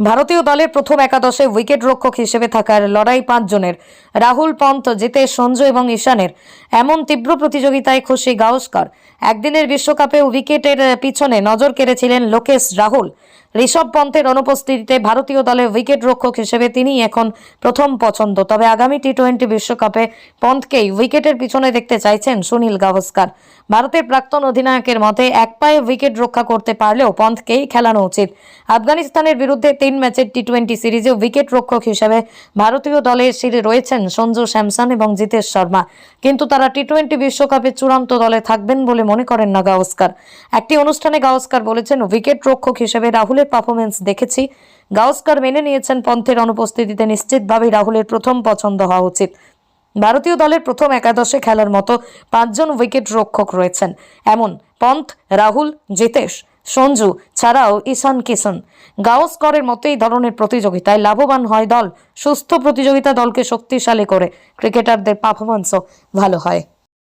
ভারতীয় দলের প্রথম একাদশে উইকেট রক্ষক হিসেবে থাকার লড়াই পাঁচজনের। রাহুল পন্ত জিতে সঞ্জু এবং ঈশানের। এমন তীব্র প্রতিযোগিতায় খুশি গাওস্কর একদিনের বিশ্বকাপে উইকেটের পিছনে নজর কেড়েছিলেন লোকেশ রাহুল। ঋষভ পন্থের অনুপস্থিতিতে ভারতীয় দলের উইকেট রক্ষক হিসেবে তিনি এখন প্রথম পছন্দ। তবে আগামী টি টোয়েন্টি বিশ্বকাপে পন্থকেই উইকেটের পিছনে দেখতে চাইছেন সুনীল গাভাস্কার। ভারতের প্রাক্তন অধিনায়কের মতে, এক পায়ে উইকেট রক্ষা করতে পারলেও পন্থকেই খেলানো উচিত। আফগানিস্তানের বিরুদ্ধে তিন ম্যাচের টি টোয়েন্টি সিরিজে উইকেট রক্ষক হিসেবে ভারতীয় দলের শিরে রয়েছেন সঞ্জু স্যামসন এবং জিতেশ শর্মা। কিন্তু তারা টি টোয়েন্টি বিশ্বকাপের চূড়ান্ত দলে থাকবেন বলে মনে করেন না গাওস্কার একটি অনুষ্ঠানে গাওস্কার বলেছেন, উইকেট রক্ষক হিসেবে রাহুলের পারফরমেন্স দেখেছি। গাওস্কার মেনে নিয়েছেন পন্থের অনুপস্থিতিতে নিশ্চিতভাবেই রাহুলের প্রথম পছন্দ হওয়া উচিত। ভারতীয় দলের প্রথম একাদশে খেলার মতো পাঁচজন উইকেট রক্ষক রয়েছেন। এমন পন্থ, রাহুল, জিতেশ, সঞ্জু ছাড়াও ঈশান কিষণ। গাওস্করের মতো এই ধরনের প্রতিযোগিতায় লাভবান হয় দল। সুস্থ প্রতিযোগিতা দলকে শক্তিশালী করে। ক্রিকেটারদের পারফরমেন্সও ভালো হয়।